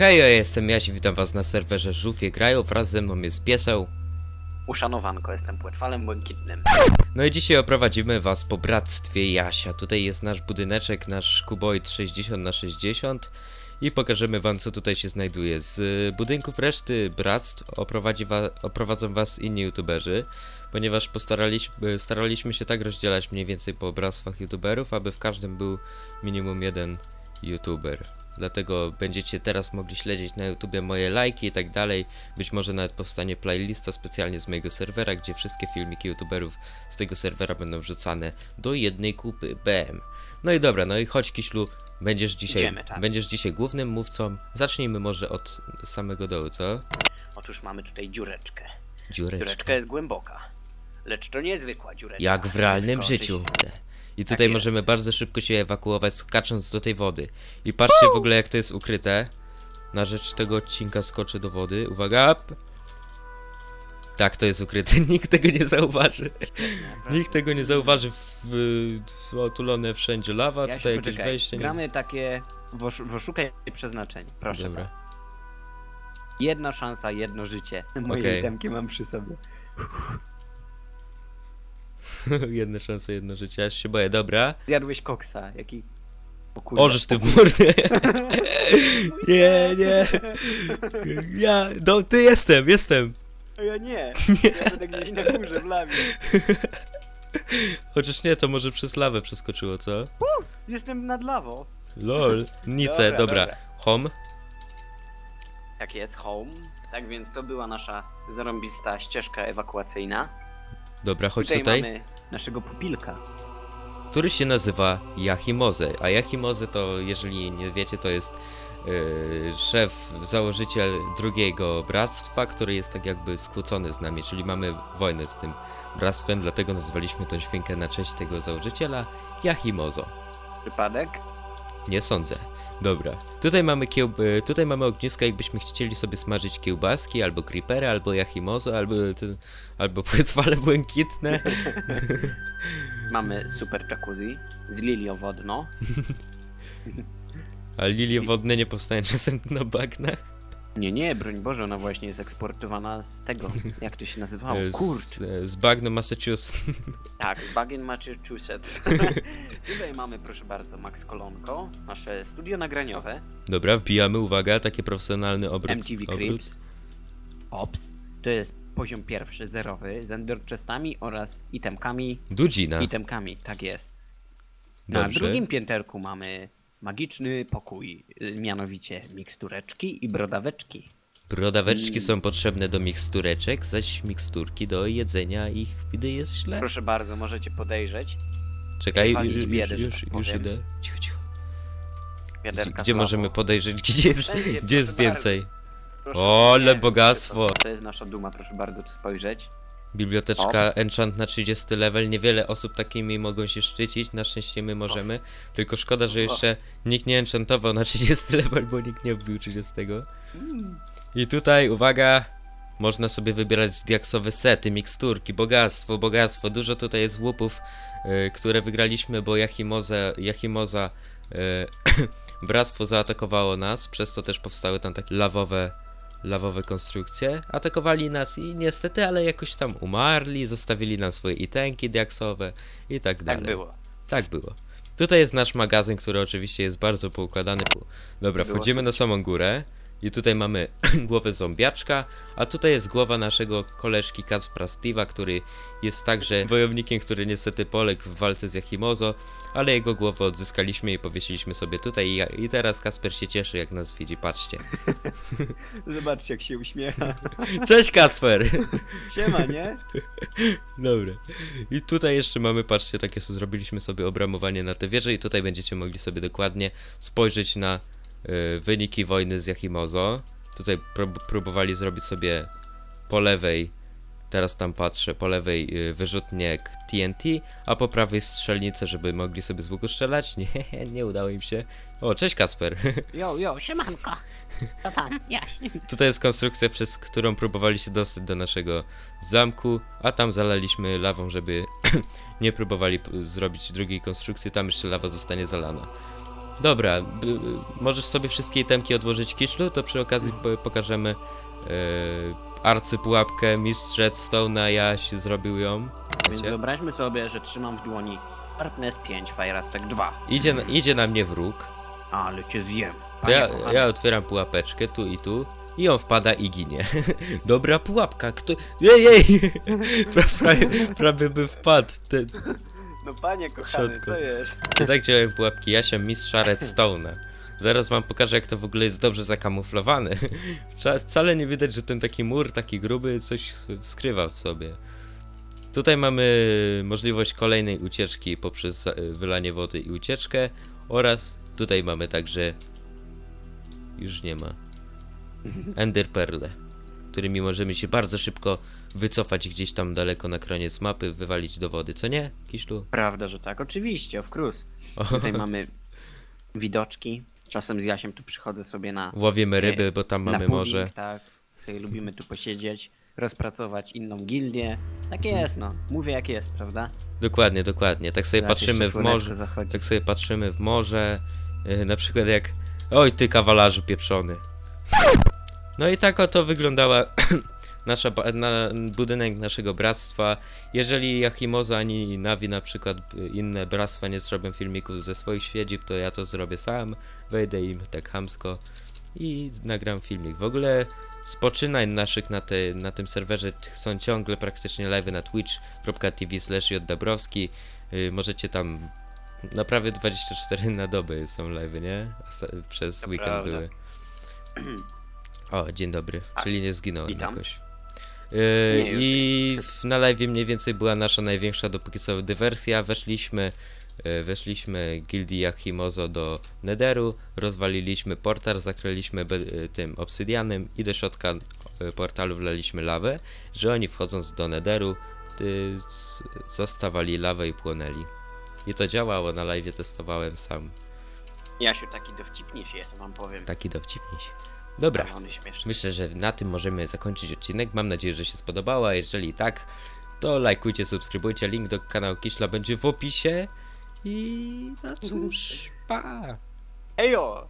Hej, ja jestem Jaś i witam was na serwerze Żółwie Grają, wraz ze mną jest Pieseł. Uszanowanko, jestem płetwalem błękitnym. No i dzisiaj oprowadzimy was po bractwie Jasia. Tutaj jest nasz budyneczek, nasz kuboid 60 na 60 i pokażemy wam co tutaj się znajduje. Z y, budynków reszty bractw oprowadzi wa oprowadzą was inni youtuberzy, ponieważ postaraliśmy staraliśmy się tak rozdzielać mniej więcej po bractwach youtuberów, aby w każdym był minimum jeden youtuber. Dlatego będziecie teraz mogli śledzić na YouTubie moje lajki i tak dalej. Być może nawet powstanie playlista specjalnie z mojego serwera, gdzie wszystkie filmiki YouTuberów z tego serwera będą wrzucane do jednej kupy. BM. No i dobra, no i chodź Kiślu, będziesz dzisiaj, Idziemy, tak. będziesz dzisiaj głównym mówcą. Zacznijmy może od samego dołu, co? Otóż mamy tutaj dziureczkę. Dziureczka. Dziureczka jest głęboka. Lecz to niezwykła dziureczka. Jak w realnym życiu. I tutaj jest. możemy bardzo szybko się ewakuować, skacząc do tej wody. I patrzcie w ogóle jak to jest ukryte. Na rzecz tego odcinka skoczę do wody. Uwaga! Tak, to jest ukryte. Nikt tego nie zauważy. Nikt tego nie zauważy. W, w, otulone wszędzie lawa, tutaj jakieś poczekaj. wejście. Nie... Gramy takie woszu- poszukaj przeznaczeń. Proszę Dobra. bardzo. Jedna szansa, jedno życie. Moje Okej. itemki mam przy sobie. Jedna szansa, jedno życie. Aż się boję. Dobra. Zjadłeś koksa, jaki... O kurde. Orzesz ty w mordę. nie, nie. Ja, no, ty jestem, jestem. A ja nie. Ja będę gdzieś na górze w lawie. Chociaż nie, to może przez lawę przeskoczyło, co? Jestem nad lawą. Lol. Nice, Dobra, dobra. dobra. Home. Tak jest, home. Tak więc to była nasza zarąbista ścieżka ewakuacyjna. Dobra, chodź tutaj, mamy naszego pupilka. Który się nazywa Yahimoze. A Yahimoze to, jeżeli nie wiecie, to jest yy, szef, założyciel drugiego bractwa, który jest tak jakby skłócony z nami, czyli mamy wojnę z tym bractwem, dlatego nazwaliśmy tą świnkę na cześć tego założyciela Yahimozo. Przypadek? Nie sądzę. Dobra. Tutaj mamy kiełb... y, tutaj mamy ognisko, jakbyśmy chcieli sobie smażyć kiełbaski, albo creepery, albo yachimozo, albo, albo płetwale błękitne. Mamy super jacuzzi z lilią wodną. A lilie wodne nie powstają czasem na bagnach? Nie, nie, broń Boże, ona właśnie jest eksportowana z tego, jak to się nazywało? E. Z, e, z bagno Massachusetts. Tak, z Bagin Massachusetts. Tutaj mamy, proszę bardzo, Max Kolonko, nasze studio nagraniowe, Dobra, wbijamy, uwaga, taki profesjonalny obrót. MTV obrót. Crips, Ops. To jest poziom pierwszy, zerowy, z ender chestami oraz itemkami. Dudzina. Itemkami, tak jest. Na Dobrze. drugim pięterku mamy magiczny pokój, y, mianowicie mikstureczki i brodaweczki. Brodaweczki są potrzebne do mikstureczek, zaś miksturki do jedzenia ich, gdy jest źle. Proszę bardzo, możecie podejrzeć. Czekaj, walić już, biedy, że już, tak już powiem. idę. Cicho, cicho. Gdzie, Wiaderka gdzie możemy podejrzeć, gdzie jest, Wszędzie, gdzie proszę jest więcej? Proszę, O, ale nie, bogactwo. To, to jest nasza duma, proszę bardzo tu spojrzeć. Biblioteczka Enchant na 30 level. Niewiele osób takimi mogą się szczycić. Na szczęście my możemy. Tylko szkoda, że jeszcze nikt nie enchantował na 30 level, bo nikt nie wbił 30. I tutaj, uwaga, można sobie wybierać diaksowe sety, miksturki, bogactwo, bogactwo. Dużo tutaj jest łupów, y, które wygraliśmy, bo Yahimoze, Yahimoza y, bractwo zaatakowało nas, przez to też powstały tam takie lawowe lawowe konstrukcje, atakowali nas i niestety, ale jakoś tam umarli, zostawili nam swoje itenki diaksowe i tak dalej. Tak było. Tak było. Tutaj jest nasz magazyn, który oczywiście jest bardzo poukładany. Dobra, wchodzimy na samą górę i tutaj mamy głowę zombiaczka, a tutaj jest głowa naszego koleżki Kacpra Steve'a, który jest także wojownikiem, który niestety poległ w walce z Yakimozo, ale jego głowę odzyskaliśmy i powiesiliśmy sobie tutaj i, i teraz Kasper się cieszy jak nas widzi, patrzcie. Zobaczcie jak się uśmiecha. Cześć Kasper! Siema, nie? Dobra. I tutaj jeszcze mamy, patrzcie, takie zrobiliśmy sobie obramowanie na te wieże i tutaj będziecie mogli sobie dokładnie spojrzeć na wyniki wojny z Yahimozo. Tutaj prób- próbowali zrobić sobie po lewej, teraz tam patrzę, po lewej y, wyrzutnie TNT, a po prawej strzelnicę, żeby mogli sobie z łuku strzelać. Nie, nie udało im się. O, cześć Kasper. Jo, jo, siemanko. Co tam? Jaśnie. Tutaj jest konstrukcja, przez którą próbowali się dostać do naszego zamku, a tam zalaliśmy lawą, żeby nie próbowali zrobić drugiej konstrukcji, tam jeszcze lawa zostanie zalana. Dobra, możesz sobie wszystkie itemki odłożyć kiszlu, to przy okazji po- pokażemy yy, arcypułapkę, mistrz Redstone'a, Jaś zrobił ją. Więc Wiecie? wyobraźmy sobie, że trzymam w dłoni Sharpness 5, Fire Aspect 2. Idzie, na- idzie na mnie wróg, Ale cię zjem. to ja, kochany. ja otwieram pułapeczkę tu i tu i on wpada i ginie. Dobra pułapka, kto... Ej, ej! Pra- prawie, prawie by wpadł. Ten, No panie kochany, co jest? Ja tak pułapki Jasia mistrza Redstone'a. Zaraz wam pokażę jak to w ogóle jest dobrze zakamuflowane. Wca- Wcale nie widać, że ten taki mur, taki gruby, coś skrywa w sobie. Tutaj mamy możliwość kolejnej ucieczki poprzez e, wylanie wody i ucieczkę oraz tutaj mamy także już nie ma Ender Perle, którymi możemy się bardzo szybko wycofać gdzieś tam daleko na koniec mapy, wywalić do wody, co nie, Kiszlu? Prawda, że tak, oczywiście, of course. Tutaj mamy widoczki. Czasem z Jasiem tu przychodzę sobie na, Łowiemy ryby, bo tam na mamy pudding, morze. Tak, sobie lubimy tu posiedzieć, rozpracować inną gildię. Tak jest, no. Mówię jak jest, prawda? Dokładnie, dokładnie. Tak sobie Teraz patrzymy jeszcze w słoneczko morze. zachodzi. Tak sobie patrzymy w morze. Yy, na przykład jak. Oj, ty kawalarzu pieprzony. No i tak oto wyglądała nasza na, budynek naszego bractwa. Jeżeli Yachimoza ani Navi na przykład y, inne bractwa nie zrobią filmików ze swoich siedzib, to ja to zrobię sam. Wejdę im tak hamsko i nagram filmik. W ogóle z poczynań naszych na, te, na tym serwerze są ciągle praktycznie live na twitch.tv slash jdabrowski. Yy, możecie tam na prawie 24 na dobę są live, nie? Przez weekend były. O, dzień dobry, A, czyli nie zginąłem witam. jakoś. Nie, Yy, I w- na live mniej więcej była nasza największa dopóki co dywersja. Weszliśmy, yy, weszliśmy gildii Yachimozo do Netheru, rozwaliliśmy portal, zakryliśmy yy, tym obsydianem i do środka portalu wlaliśmy lawę, że oni wchodząc do Netheru s- zastawali lawę i płonęli. I to działało, na live testowałem sam. Jasiu taki dowcipniejszy, ja to wam powiem. Taki dowcipniś. Dobra. Myślę, że na tym możemy zakończyć odcinek. Mam nadzieję, że się spodobało. a Jeżeli tak, to lajkujcie, subskrybujcie. Link do kanału Kiśla będzie w opisie. I no cóż, pa! Ejo!